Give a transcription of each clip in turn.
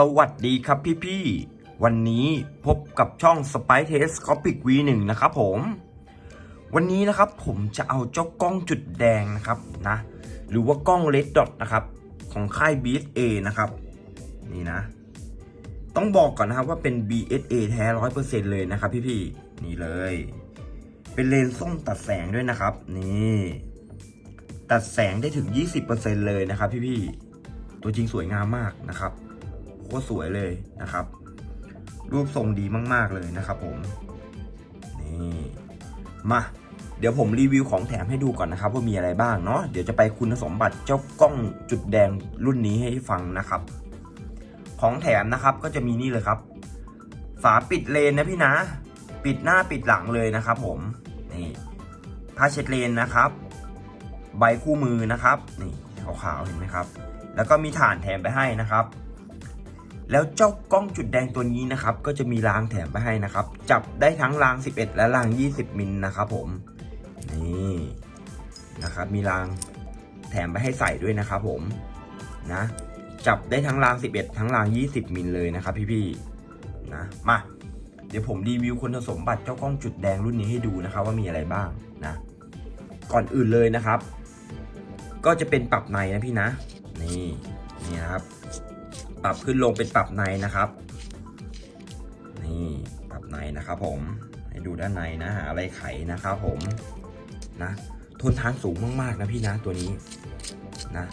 สวัสดีครับพี่ๆ วันนี้พบกับช่อง Spy Telescopic V1 นะครับผม วันนี้นะครับผมจะเอาเจ้ากล้องจุดแดงนะครับนะ หรือว่ากล้อง Red Dot นะครับ ของค่าย BSA นะครับ นี่นะ ต้องบอกก่อนนะครับว่าเป็น BSA แท้ร้อยเปอร์เซ็นเลยนะครับพี่ๆ นี่เลย เป็นเลนส์ส้มตัดแสงด้วยนะครับ นี่ ตัดแสงได้ถึง 20%เลยนะครับพี่ๆ ตัวจริงสวยงามมากนะครับ โคตรสวยเลยนะครับ รูปทรงดีมาก ๆ เลยนะครับผม นี่มาเดี๋ยวผมรีวิวของแถมให้ดูก่อนนะครับว่ามีอะไรบ้างเนาะเดี๋ยวจะไปคุณสมบัติเจ้ากล้องจุดแดงรุ่นนี้ให้ฟังนะครับ ของแถมนะครับก็จะมีนี่เลยครับ ฝาปิดเลนนะพี่นะ ปิดหน้าปิดหลังเลยนะครับผมนี่ผ้าเช็ดเลนนะครับ ใบคู่มือนะครับ นี่ขาวๆเห็นไหมครับ แล้วก็มีฐานแถมไปให้นะครับ แล้วเจ้ากล้องจุดแดงตัวนี้นะครับ ก็จะมีรางแถมไปให้นะครับ จับได้ทั้งราง 11 และราง 20 มิลนะครับผม นี่นะครับ มีรางแถมไปให้ใส่ด้วยนะครับผม นะ จับได้ทั้งราง 11 ทั้งราง 20 มิลเลยนะครับพี่ๆ นะ มา เดี๋ยวผมรีวิวคุณสมบัติเจ้ากล้องจุดแดงรุ่นนี้ให้ดูนะครับ ว่ามีอะไรบ้างนะ ก่อนอื่นเลยนะครับ ก็จะเป็นปรับในนะพี่นะ นี่ นี่นะครับ ปรับขึ้นลงเป็นปรับในนะครับนี่ปรับในนะครับผมให้ดูด้านในนะหาอะไรไขนะครับผมนะทนทานสูงมากๆนะพี่นะตัวนี้นะ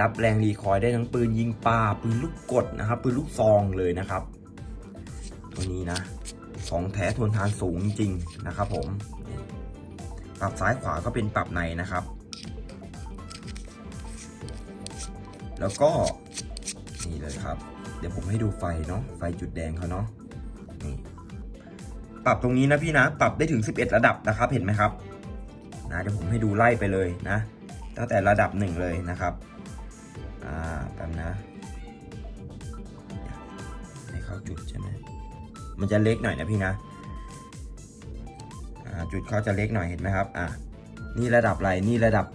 รับแรงรีคอยได้ทั้งปืนยิงปลาปืนลูกกดนะครับ ปืนลูกซองเลยนะครับ ตัวนี้นะของแท้ทนทานสูงจริงๆนะครับ ผม ปรับซ้ายขวาก็เป็นปรับในนะครับ แล้วก็นี่เลยครับ เดี๋ยวผมให้ดูไฟเนาะไฟจุดแดงเขาเนาะนี่ปรับตรงนี้นะพี่นะ ปรับได้ถึง 11 ระดับนะครับ เห็นไหมครับนะเดี๋ยวผมให้ดูไล่ไปเลยนะ ตั้งแต่ระดับหนึ่งเลยนะครับอ่าแป๊บนะให้เข้าจุดใช่ไหมมันจะเล็กหน่อยนะพี่นะอ่าจุดเขาจะเล็กหน่อยเห็นไหมครับอ่านี่ระดับอะไรนี่ระดับ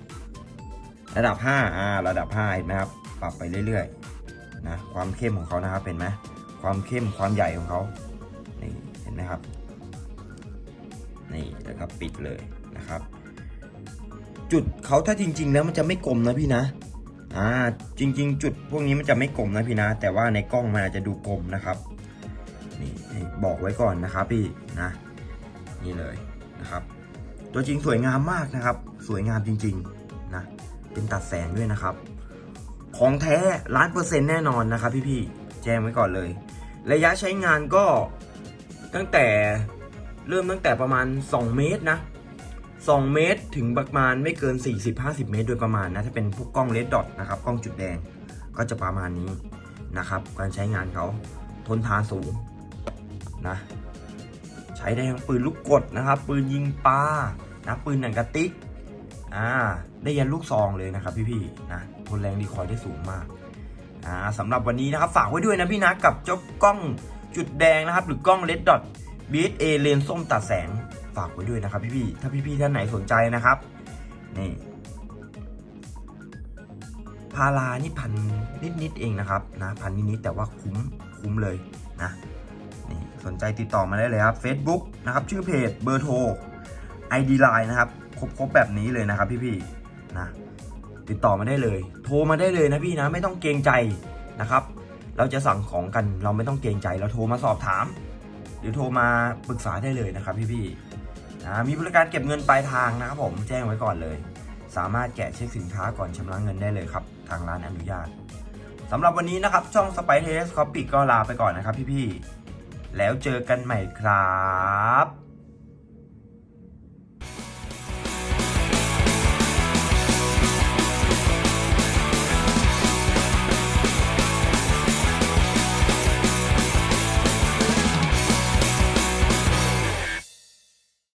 ระดับ5อ่าระดับ5เห็นไหมครับ ปรับไปเรื่อยๆ นะความเข้มของเขานะครับเห็นไหมความเข้มความใหญ่ของเขานี่เห็นไหมครับนี่แล้วก็ปิดเลยนะครับ จุดเขาถ้าจริง ๆ แล้วมันจะไม่กลมนะพี่นะอ่าจริง ๆ จุดพวกนี้มันจะไม่กลมนะพี่นะ แต่ว่าในกล้องมันอาจจะดูกลมนะครับนี่บอกไว้ก่อนนะครับพี่นะนี่เลยนะครับ ตัวจริงสวยงามมากนะครับ สวยงามจริง ๆนะเป็นตัดแสงด้วยนะครับ ของแท้ล้านเปอร์เซ็นต์แน่นอนนะครับพี่ๆแจ้งไว้ก่อนเลย ระยะใช้งานก็ตั้งแต่เริ่มตั้งแต่ประมาณ 2 เมตรนะ 2 เมตรถึงประมาณไม่เกิน 40-50 เมตรโดยประมาณนะ ถ้าเป็นพวกกล้องเลดดอทนะครับ กล้องจุดแดงก็จะประมาณนี้นะครับ การใช้งานเขาทนทานสูงนะใช้ได้ทั้งปืนลูกกดนะครับ ปืนยิงปลานะปืนหนังกระติกอ่าได้ยันลูกซองเลยนะครับพี่ๆนะ ทนแรงดีคอยได้สูงมากอ่าสำหรับวันนี้นะครับฝากไว้ด้วยนะพี่นะกับเจ้ากล้องจุดแดงนะครับ หรือกล้อง Red Dot BSA เลนส์ส้มตัดแสงฝากไว้ด้วยนะครับพี่ๆถ้าพี่ๆท่านไหนสนใจนะครับนี่พารานี่พันนิดๆเองนะครับนะพันนิดๆแต่ว่าคุ้มคุ้มเลยนะนี่สนใจติดต่อมาได้เลยครับ Facebook นะครับชื่อเพจเบอร์โทร ID Line นะครับครบๆแบบนี้เลยนะครับพี่ๆนะ ติดต่อมาได้เลย โทรมาได้เลยนะพี่นะไม่ต้องเกรงใจนะครับ เราจะสั่งของกันเราไม่ต้องเกรงใจเราโทรมาสอบถาม หรือโทรมาปรึกษาได้เลยนะครับพี่ๆนะมีบริการเก็บเงินปลายทางนะครับผมแจ้งไว้ก่อนเลย สามารถแกะเช็คสินค้าก่อนชำระเงินได้เลยครับ ทางร้านอนุญาตสำหรับวันนี้นะครับ ช่อง s p y t e s c o p i c ก็ลาไปก่อนนะครับพี่ๆแล้วเจอกันใหม่ครับ